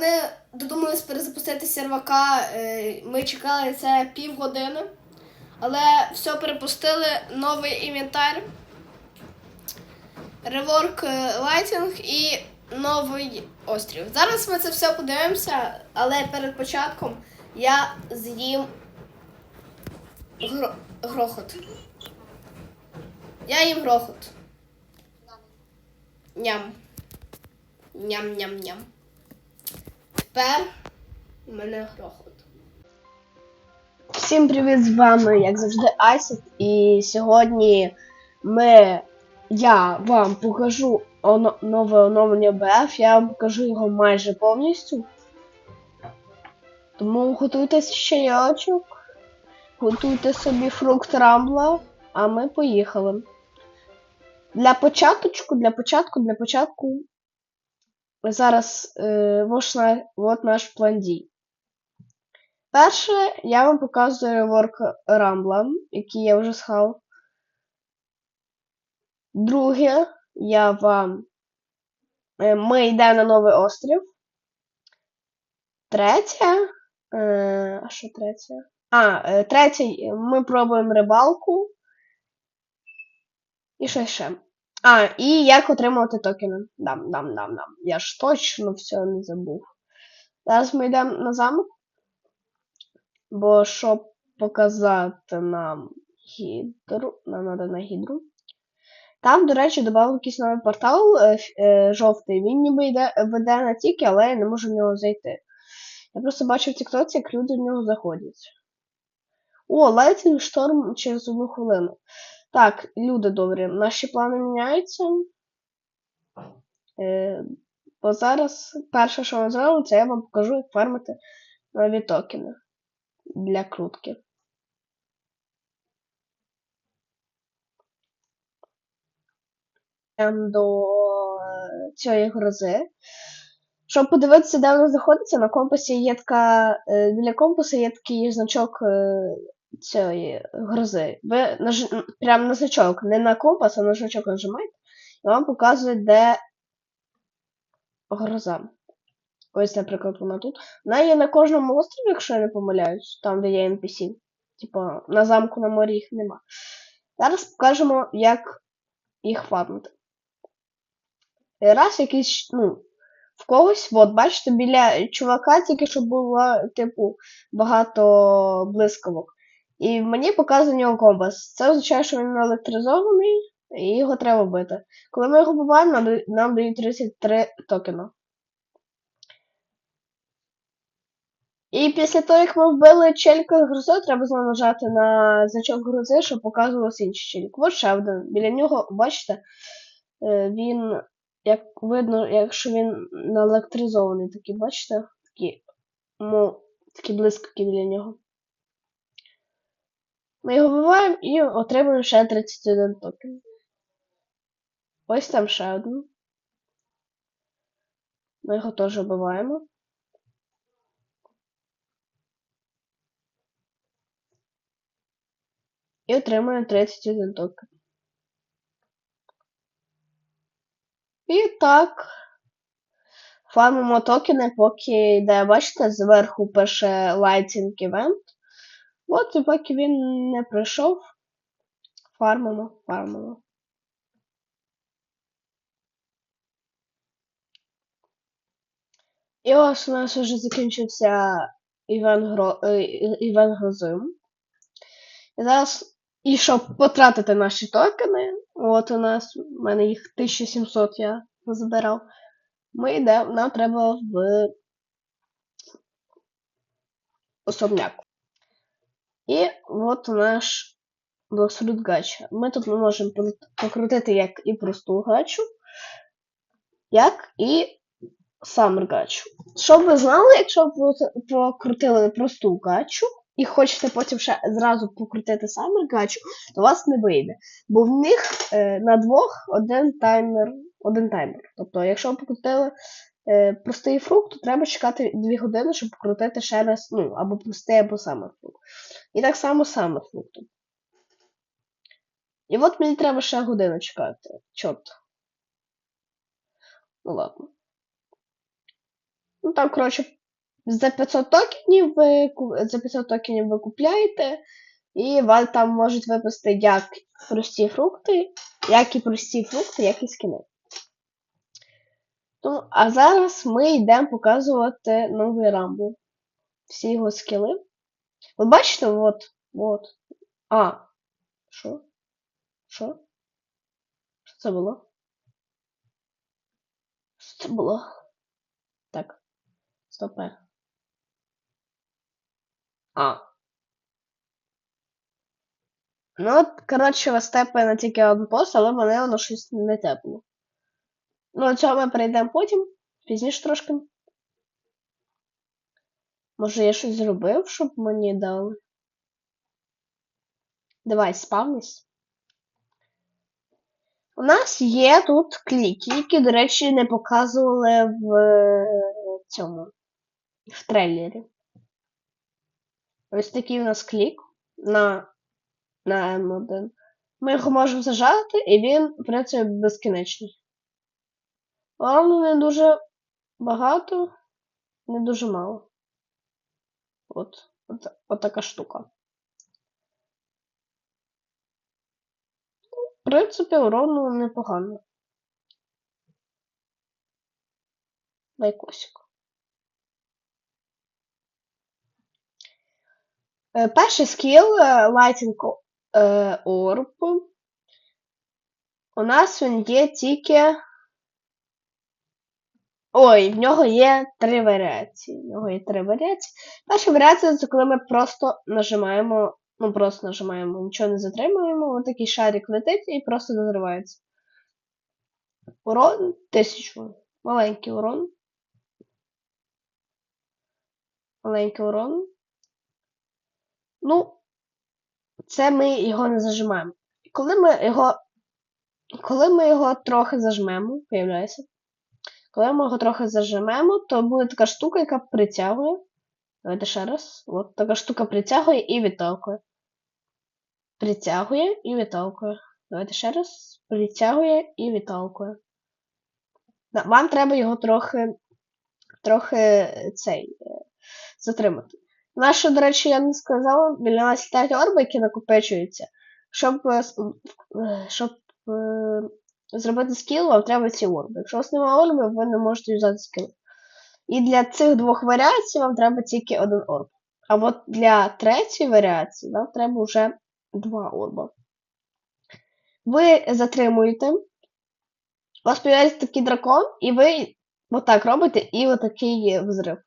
вони додумались перезапустити сервака. е, Ми чекали це півгодини. Але все перепустили, новий інвентар, реворк е, лайтінг і новий острів. Зараз ми це все подивимося, але перед початком я з'їм гро- грохот. Я їм грохот. Ням. Ням-ням-ням. Тепер у мене грохот. Всім привіт з вами, як завжди, Айсет. І сьогодні ми, я вам покажу оно- нове оновлення БФ, я вам покажу його майже повністю. Тому готуйтесь ще яочок, готуйте собі фрукт рамбла, а ми поїхали. Для початочку, для початку, для початку. Зараз е, на- от наш план дій. Перше, я вам показую реворк Рамбла, який я вже схав. Друге, я вам. е, Ми йдемо на новий острів. Третє. е, А що третє? А, е, третє, ми пробуємо рибалку. І що ще? А, і як отримувати токени. Дам, дам, дам, дам. Я ж точно все не забув. Зараз ми йдемо на замок. Бо щоб показати нам гідру, нам треба на гідру. Там, до речі, додав якийсь новий портал е, е, жовтий. Він ніби йде, веде на тільки, але я не можу в нього зайти. Я просто бачив в Тіктоці, як люди в нього заходять. О, лайтинг шторм через одну хвилину. Так, люди добрі, наші плани міняються. Е, бо зараз перше, що ми зробимо, це я вам покажу, як фармити нові токени для крутки. До е, цієї грози. Щоб подивитися, де вона знаходиться, на компасі є така. е, Біля компаса є такий значок е, цієї грози. Ви наж... прямо на значок, не на компас, а на значок нажимаєте, і вам показує, де гроза. Ось, наприклад, вона тут. Вона є на кожному острові, якщо я не помиляюсь, там, де є NPC. Типа, на замку на морі їх нема. Зараз покажемо, як їх фармити. Раз якийсь, ну, в когось, от, бачите, біля чувака тільки що було, типу, багато блискавок. І мені показує нього компас. Це означає, що він електризований, і його треба вбити. Коли ми його вбиваємо, нам, дають- 33 токена. І після того, як ми вбили челька грози, треба знову нажати на значок грози, щоб показувався інший челік. Ось ще один. Біля нього, бачите, е, він, як видно, якщо він наелектризований, такий, бачите, такі, ну, такі блискавки біля нього. Ми його вбиваємо і отримуємо ще 31 токен. Ось там ще один. Ми його теж вбиваємо. І отримуємо 31 токен. І так. Фармимо токени, поки йде, бачите, зверху пише Lighting Event. От і поки він не прийшов. Фармимо, фармимо. І ось у нас вже закінчився івент, гро... е, івент грози. І зараз, і щоб потратити наші токени, от у нас, у мене їх 1700 я збирав. Ми йдемо, нам треба в особняк. І от наш блоксрут гача. Ми тут ми можемо покрутити як і просту гачу, як і самер гачу. Щоб ви знали, якщо ви покрутили просту гачу і хочете потім ще зразу покрутити самер гачу, то у вас не вийде. Бо в них е, на двох один таймер, один таймер. Тобто, якщо ви покрутили е, простий фрукт, то треба чекати 2 години, щоб покрутити ще раз, ну, або простий, або самер фрукт. І так само самер фруктом. І от мені треба ще годину чекати. Чорт. Ну ладно. Ну там, коротше, за 500 токенів ви за 500 токенів ви купляєте, і вам там можуть випасти як прості фрукти, як і прості фрукти, як і скини. Ну, а зараз ми йдемо показувати новий рамбл. Всі його скіли. Ви бачите, от, от. А. Що? Що? Що це було? Що це було? Так. Стопе. А. Ну, от, коротше, вас тепає тільки один пост, але мене воно щось не тепло. Ну, цього ми перейдемо потім, пізніше трошки. Може я щось зробив, щоб мені дали? Давай, спавнись. У нас є тут кліки, які, до речі, не показували в е, цьому в трейлері. Ось такий у нас клік на, на М1. Ми його можемо зажати, і він, в принципі, безкінечний. Головне, не дуже багато, не дуже мало. От, от, от така штука. В принципі, урону непогано. Лайкосик. Е, Перший скіл е, Lighting е, Orb. У нас він є тільки. Ой, в нього є три варіації. В нього є три варіації. Перша варіація це коли ми просто нажимаємо. Ну, просто нажимаємо, нічого не затримуємо. Ось такий шарик летить і просто розривається. Урон 1000. Маленький урон. Маленький урон. Ну, це ми його не зажимаємо. Коли ми його. Коли ми його трохи зажмемо, появляється. Коли ми його трохи зажмемо, то буде така штука, яка притягує. Давайте ще раз. От така штука притягує і відталкує. Притягує і відталкує. Давайте ще раз. Притягує і відталкує. Вам треба його трохи. Трохи е, цей. е, Затримати. Наше, до речі, я не сказала, біля нас літають орби, які накопичуються. Щоб, е, щоб зробити скіл, вам треба ці орби. Якщо у вас немає орбів, ви не можете юзати скіл. І для цих двох варіацій вам треба тільки один орб. А от для третьої варіації вам треба вже два орба. Ви затримуєте. У вас появляється такий дракон, і ви отак робите, і отакий взрив.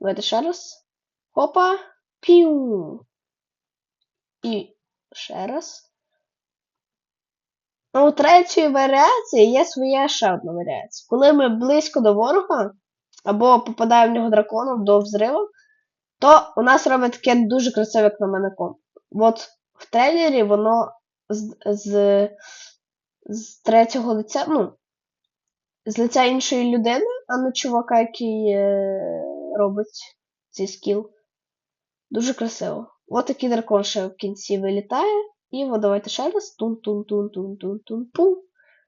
Давайте ще раз. Хопа. Піу. І ще раз. А у третьої варіації є своя ще одна варіація. Коли ми близько до ворога, або попадає в нього драконом до взриву, то у нас робить таке дуже красиве як на мене комп. От в трейлері воно з, з, з третього лиця, ну, з лиця іншої людини, а не чувака, який е, робить цей скіл. Дуже красиво. От такий дракон ще в кінці вилітає. І давайте ще раз. Тун-тун-тун-тун-тун-тун-пум.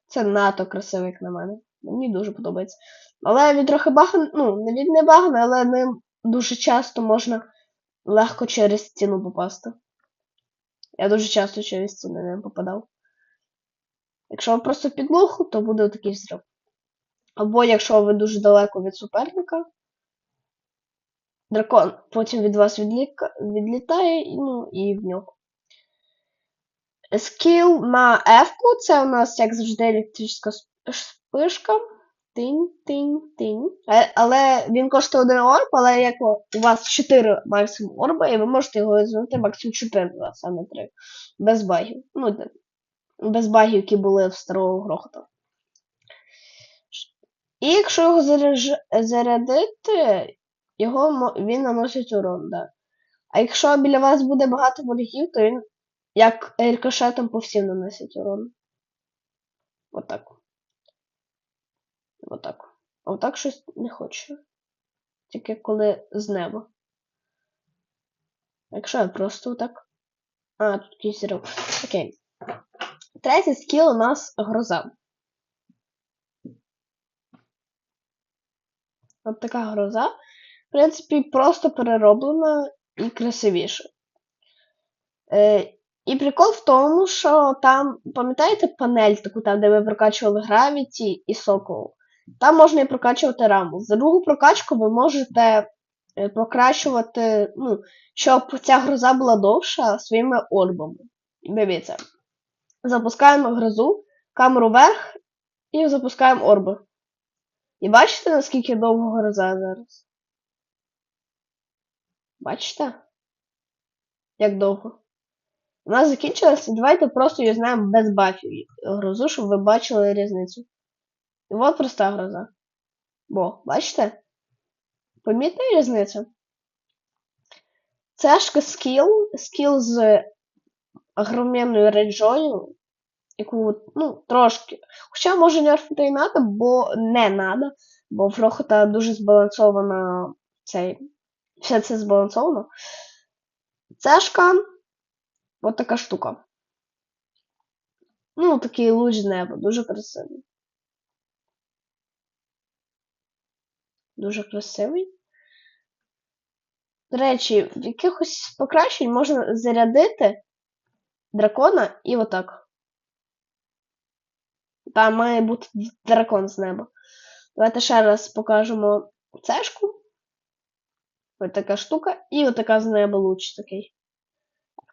Це надто красиво, як на мене. Мені дуже подобається. Але він трохи баганий, ну, він не баганий, але ним дуже часто можна легко через стіну попасти. Я дуже часто через стіну не попадав. Якщо ви просто в підлогу, то буде такий взрив. Або якщо ви дуже далеко від суперника, дракон потім від вас відліка... відлітає, ну, і в нього. Скіл на F, це у нас, як завжди, електрична спишка. Тинь, тинь, тинь. Е, Але він коштує один орб, але як у вас 4 максимум орба, і ви можете його візьмати максимум 4 раз, а не 3. Без багів. Ну, без багів, які були в старого грохота. І якщо його зарядити, його він наносить урон, да. А якщо біля вас буде багато ворогів, то він як рикошетом по всім наносить урон. Отак. Отак. А отак щось не хочу. Тільки коли з неба. Якщо я просто отак. А, тут зрив. Окей. Третій скіл у нас гроза. От така гроза. В принципі, просто перероблена і красивіша. Е, і прикол в тому, що там, пам'ятаєте панель, таку там, де ми прокачували Gravity і Сокол? Там можна і прокачувати раму. За другу прокачку ви можете е, покращувати, ну, щоб ця гроза була довша своїми орбами. Дивіться. Запускаємо грозу, камеру вверх і запускаємо орби. І бачите, наскільки довго гроза зараз? Бачите? Як довго? У нас закінчилося, давайте просто візьмемо без бафів грозу, щоб ви бачили різницю. І от проста гроза. Бо, бачите? Помітна різниця? Цешка скіл, скіл з огроменною рейджою, яку, ну, трошки. Хоча може нерфити і надо, бо не надо, бо в Рохота дуже збалансована цей. Все це збалансовано. Цешка. От така штука. Ну, такий луч неба, дуже красивий. Дуже красивий. До речі, в якихось покращень можна зарядити дракона і отак. Там має бути дракон з неба. Давайте ще раз покажемо цешку. Ось така штука. І отака з неба луч такий.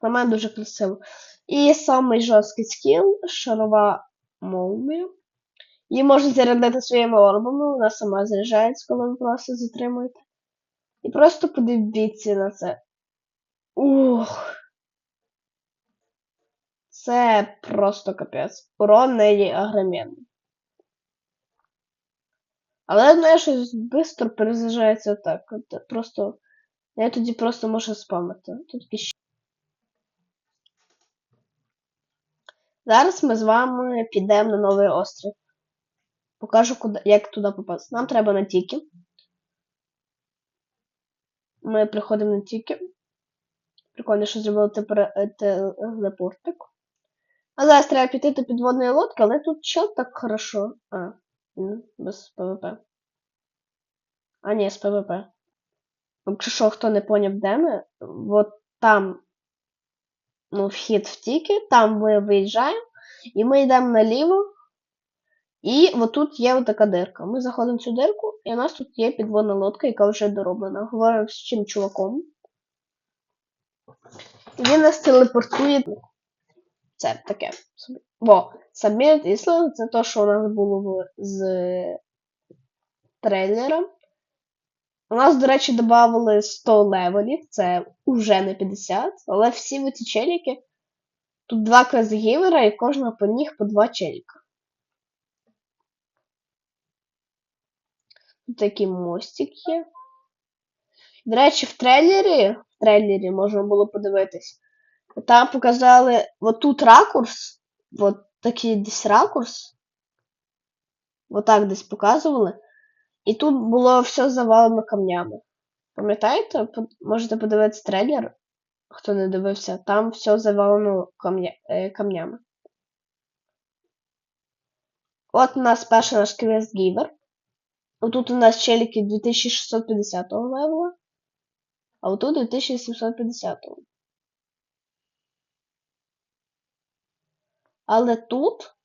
На мене дуже красиво. І самий жорсткий скіл шарова молнія. Її можна зарядити своїми орбами, вона сама заряджається, коли ви просто затримуєте. І просто подивіться на це. Ух. Це просто капець. Урон неї агроменний. Але знаєш, щось швидко перезаряджається так. Просто. Я тоді просто можу спамити. Тут ще. Зараз ми з вами підемо на новий острів. Покажу, куди, як туди попасти. Нам треба на тіки. Ми приходимо на тіки. Прикольно, що зробили тепер телепортик. А зараз треба піти до підводної лодки, але тут чел так хорошо. А, без ПВП. А, ні, з ПВП. Якщо що, хто не поняв, де ми, от там ну, вхід в тіки, там ми виїжджаємо, і ми йдемо наліво. І отут є отака дирка. Ми заходимо в цю дирку, і у нас тут є підводна лодка, яка вже дороблена. Говоримо з чим чуваком. Він нас телепортує. Це таке. Бо Submit Island це те, що у нас було з трейлером. У нас, до речі, додали 100 левелів, це вже не 50, але всі ці челіки. Тут два квестгівера і кожного по них по два челіка. Тут такий мостик є. До речі, в трейлері, в трейлері можна було подивитись. Там показали отут ракурс, от такий десь ракурс. Отак десь показували. І тут було все завалено камнями. Пам'ятаєте? Можете подивитися трейлер, хто не дивився, там все завалено камня... Камнями. От у нас перший наш квест гівер. Отут у нас челіки 2650 левела, а отут 2750. Але тут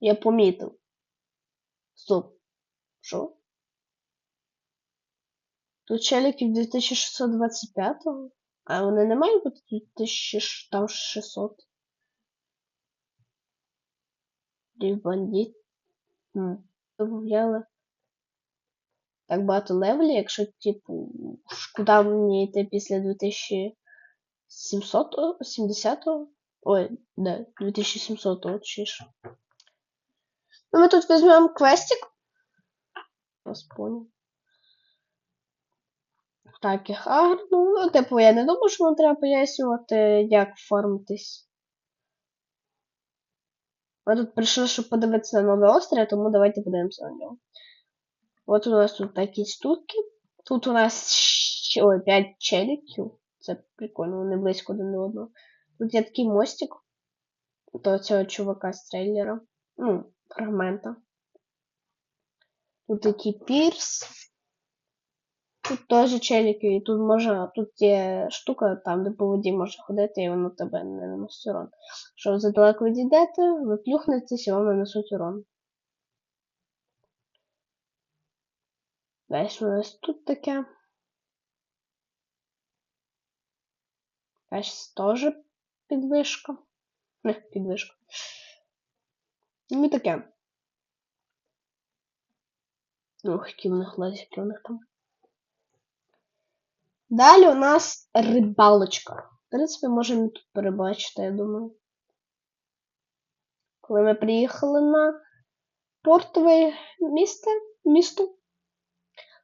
я помітив. Стоп. Що? Тут челіків 2625, а вони не мають бути 2600. Бандит. Добавляли так багато левелів, якщо, типу, куди мені йти після 2700 70 Ой, да, 2700 чи ж. Ну, ми тут візьмемо квестик. Вас понял. Так, їх агр. Ну, ну, типу, я не думаю, що вам треба пояснювати, як фармитись. Ми тут прийшли, щоб подивитися на новий острів, тому давайте подивимося на нього. От у нас тут такі штуки. Тут у нас ще ой, 5 челіків. Це прикольно, вони близько один до одного. Тут є такий мостик до цього чувака з трейлера. Ну, фрагмента. Тут такий пірс. Тут теж челіки, і тут можна, тут є штука, там, де по воді можна ходити, і воно тебе не наносить урон. Якщо ви задалеко відійдете, ви плюхнетесь і вам нанесуть урон. Десь у нас тут таке. Десь теж підвишка. Не, підвишка. Ну і таке. Ох, які в них лазики у них там. Далі у нас рибалочка. В принципі, можемо тут перебачити, я думаю. Коли ми приїхали на портове місце, місто,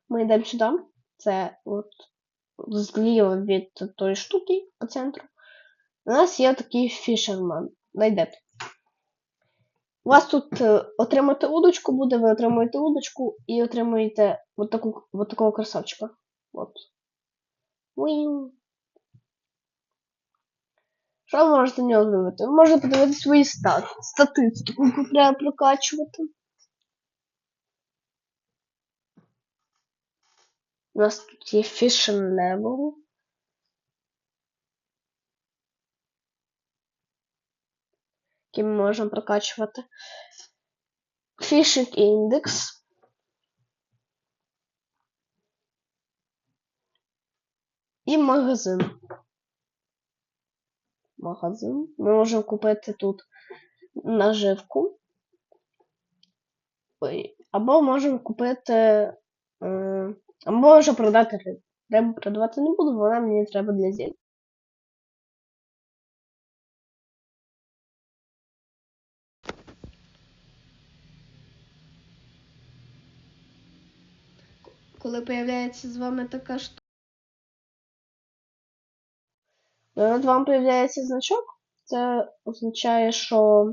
ми йдемо сюди. Це от зліва від тої штуки по центру. У нас є такий фішерман. Найдете. У вас тут е, отримати удочку буде, ви отримуєте удочку і отримуєте от, таку, от такого красавчика. От. Уing. Що ви можете нього зробити? Ви можете подивитися свої стати, статистику, треба прокачувати. У нас тут є Fishing Level. Які ми можемо прокачувати. Fishing Index. І магазин. Магазин. Ми можемо купити тут наживку. Або можемо купити. Е, або можемо продати рибу. Рибу продавати не буду, вона мені треба для зіль. Коли появляється з вами така штука. Коли над вам появляється значок, це означає, що.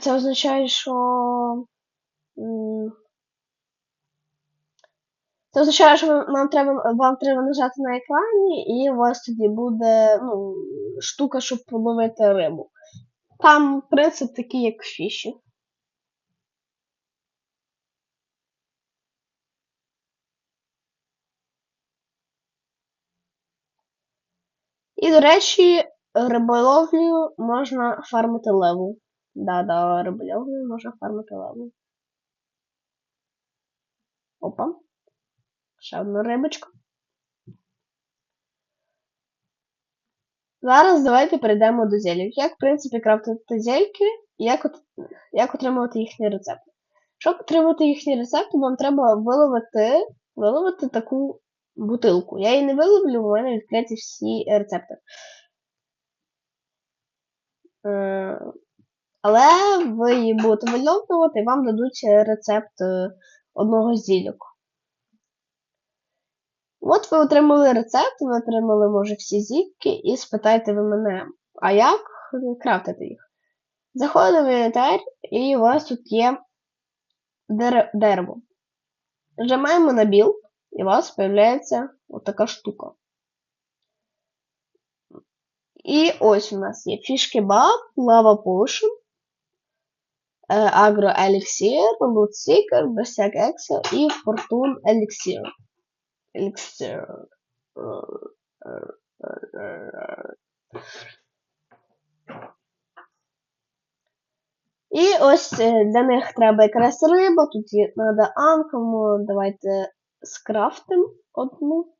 Це означає, що. Це означає, що вам вам треба, вам треба нажати на екрані, і у вас тоді буде ну, штука, щоб половити рибу. Там принцип такий, як фіші. І, до речі, риболовлею можна фармити леву. Да-да, риболовлею можна фармити леву. Опа. Ще одна рибочка. Зараз давайте перейдемо до зелів. Як, в принципі, крафтити зельки як, от, як отримувати їхні рецепти. Щоб отримати їхні рецепти, вам треба виловити, виловити таку бутилку. Я її не виловлю, у мене відкриті всі рецепти. Е, Але ви її будете вильовувати і вам дадуть рецепт е, одного з зільок. От ви отримали рецепт, ви отримали, може, всі зіпки, і спитайте ви мене, а як крафтити їх? Заходите в інвентар, і у вас тут є дерево. Нажимаємо на білд, і у вас з'являється отака штука. І ось у нас є фішки баб, лава potion, агро еліксір, лут сікер, берсяк ексел і фортун еліксір. Еліксир. І ось е, для них треба якраз риба, тут є треба анкому, давайте скрафтим одну.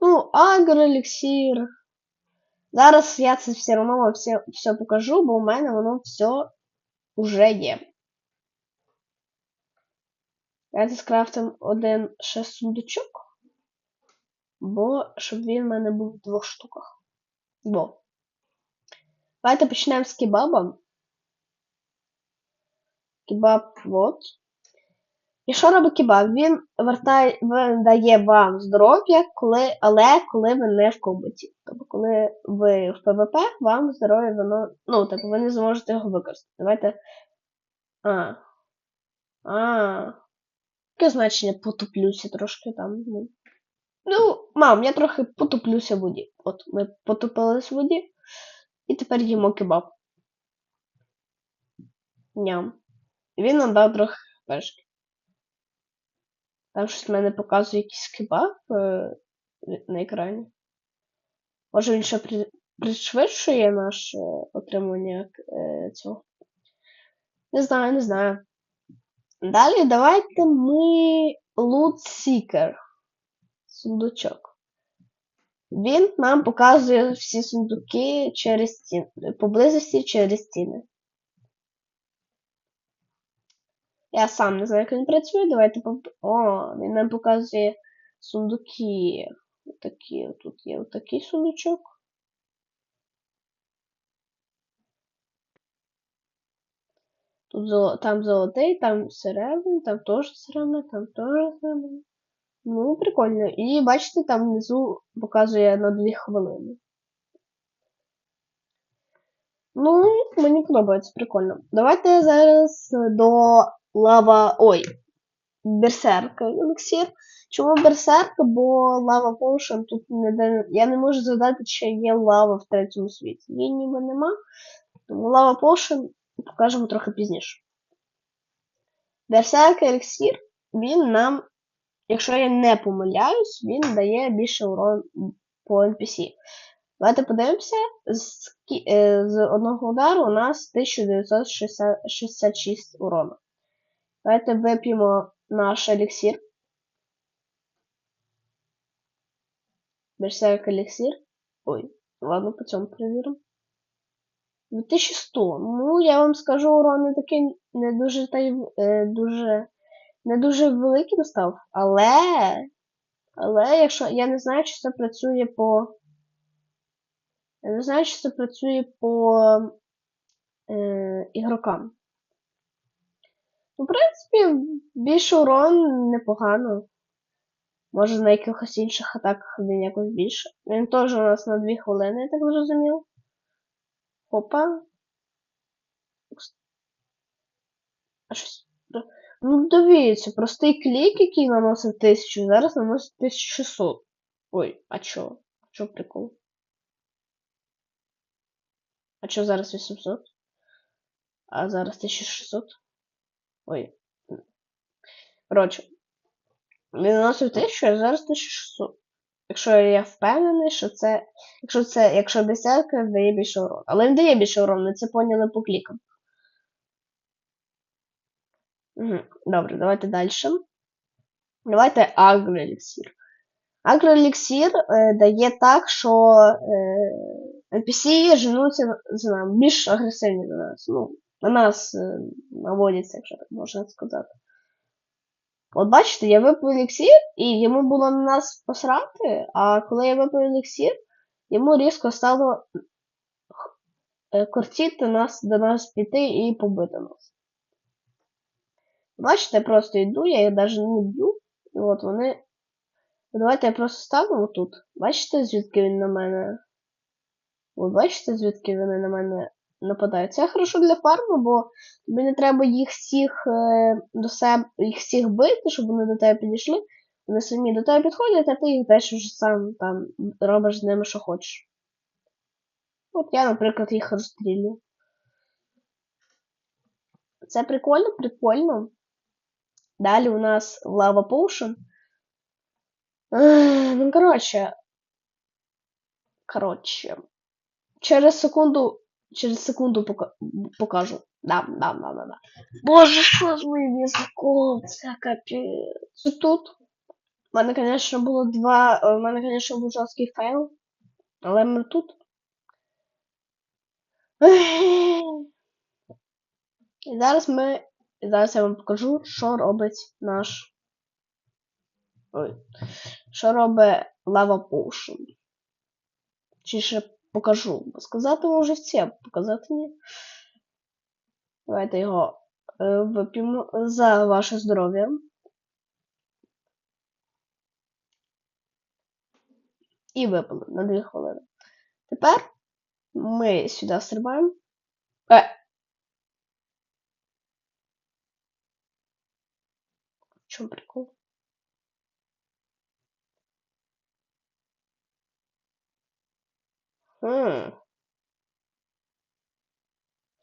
Ну, агроеліксір. Зараз я це все одно вам все, все покажу, бо у мене воно все вже є. Давайте скрафтим один ще сундучок. Бо щоб він в мене був в двох штуках. Бо. Давайте почнемо з кебаба. Кебаб вот. І що робить кебаб? Він вертає, дає вам здоров'я, коли, але коли ви не в комбаті. Тобто, коли ви в ПВП, вам здоров'я воно. Ну, тобто ви не зможете його використати. Давайте. А. А. Яке значення потуплюся трошки там. Ну, ну мам, я трохи потуплюся в воді. От ми потопились в воді. І тепер їмо кебаб. Ням. Він нам дав трохи пешки. Там щось в мене показує якийсь кебаб е, на екрані. Може він ще при, пришвидшує наше отримання е, цього. Не знаю, не знаю. Далі давайте ми Loot Seeker. Сундучок. Він нам показує всі сундуки через стіни, поблизості через стіни. Я сам не знаю, як він працює. Давайте поп... О, він нам показує сундуки. Отакі, тут є отакий сундучок. Тут золо... там золотий, там серебряний, там теж серебряний, там теж серебряний. Ну, прикольно. І бачите, там внизу показує на 2 хвилини. Ну, мені подобається, прикольно. Давайте зараз до лава. Ой, берсерка елексір. Чому берсерка? Бо лава Potion тут не. Я не можу згадати, чи є лава в третьому світі. Її ніби нема. Тому лава Potion покажемо трохи пізніше. Берсерка елексір, він нам, якщо я не помиляюсь, він дає більше урон по NPC. Давайте подивимося. З, е, з одного удару у нас 1966 урону. Давайте вип'ємо наш еліксир. Берсерк еліксир. Ой, ладно, по цьому перевіримо. 2100. Ну, я вам скажу, урон не такий не дуже та е, дуже не дуже великий настав. Але. Але якщо. Я не знаю, чи це працює по. Я не знаю, чи це працює по е, ігрокам. Ну, в принципі, більше урон непогано. Може на якихось інших атаках він якось більше. Він теж у нас на 2 хвилини, я так зрозумів. Опа. А щось. Ну, дивіться, простий клік, який наносив 1000, зараз наносить 1600. Ой, а чо? Чо прикол? А чо зараз 800? А зараз 1600? Ой. Коротше. Він наносив 1000, а зараз 1600. Якщо я впевнений, що це. Якщо це. Якщо десятка дає більше урон. Але він дає більше урон, ми це поняли по клікам. Добре, давайте далі. Давайте агроеліксір. Агроеліксір е, дає так, що е, NPC женуться за нами, більш агресивні за нас. Ну, на нас е, наводяться, якщо так можна сказати. От бачите, я випив еліксір, і йому було на нас посрати, а коли я випив еліксір, йому різко стало е, кортіти нас до нас піти і побити нас. Бачите, я просто йду, я їх навіть не б'ю. І от вони. Давайте я просто стану тут. Бачите, звідки він на мене. Ви бачите, звідки вони на мене нападають. Це хорошо для фарму, бо тобі не треба їх всіх е, до себе їх всіх бити, щоб вони до тебе підійшли. Вони самі до тебе підходять, а ти їх теж вже сам там робиш з ними, що хочеш. От я, наприклад, їх розстрілюю. Це прикольно, прикольно. Далі у нас Lava Potion. Ну, коротше. Коротше. Через секунду через секунду пока покажу. Да, да, да, да, да. Боже, що з моїм язиком? Це капець. Тут. У мене, звісно, було два. У мене, звісно, був жорсткий файл. Але ми тут. І зараз ми. І зараз я вам покажу, що робить наш. Ой. Що робить Lava Potion. Чи ще покажу. Сказати може всі, показати ні. Давайте його е, вип'ємо за ваше здоров'я. І випили на 2 хвилини. Тепер ми сюди стрибаємо. Е! В чому прикол? Хм.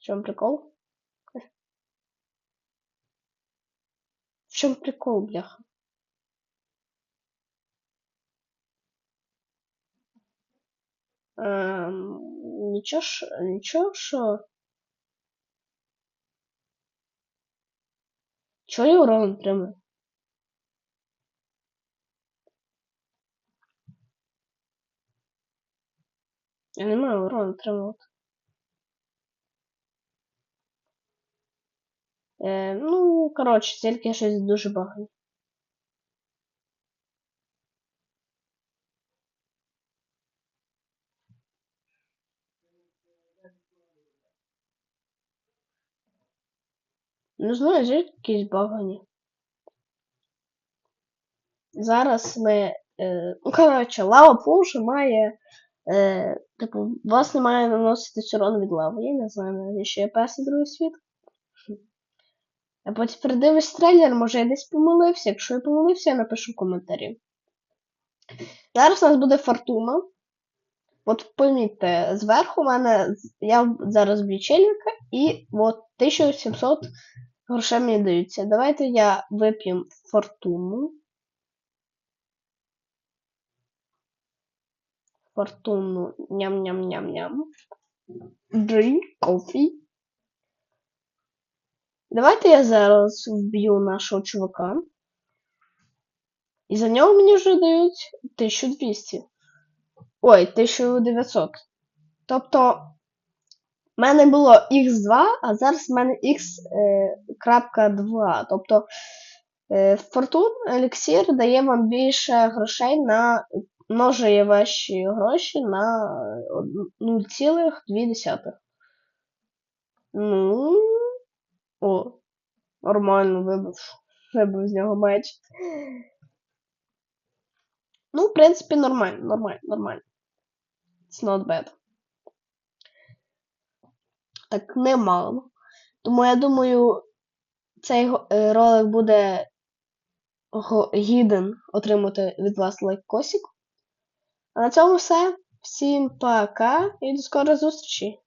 В чем прикол? В чем прикол, бляха? Эм, ничего, ш, ничего, что? Чё я урон прямо? Я не маю урон отримувати. Е, ну, коротше, тільки щось дуже багато. Знаю, звідки якісь багані. Зараз ми. Е, ну, коротше, лава пуша має. Е, типу, вас не має наносити урон від лави. Я не знаю, навіщо я перший другий світ. А потім передивись трейлер, може я десь помилився. Якщо я помилився, я напишу в коментарі. Зараз у нас буде фортуна. От помітьте, зверху в мене я зараз в лічильника і от 1700 грошей мені даються. Давайте я вип'ємо фортуну. Фортуну ням-ням-ням-ням. Drink coffee. Давайте я зараз вб'ю нашого чувака. І за нього мені вже дають 1200. Ой, 1900. Тобто, в мене було x2, а зараз в мене x.2. Тобто, е, Фортун еліксір дає вам більше грошей на множує ваші гроші на е, 0,2. Ну. О, нормально вибив. Вибив з нього меч. Ну, в принципі, нормально, нормально, нормально. It's not bad. Так, немало. Тому я думаю, цей е, ролик буде гіден отримати від вас лайкосик. А на цьому все. Всім пока і до скорої зустрічі!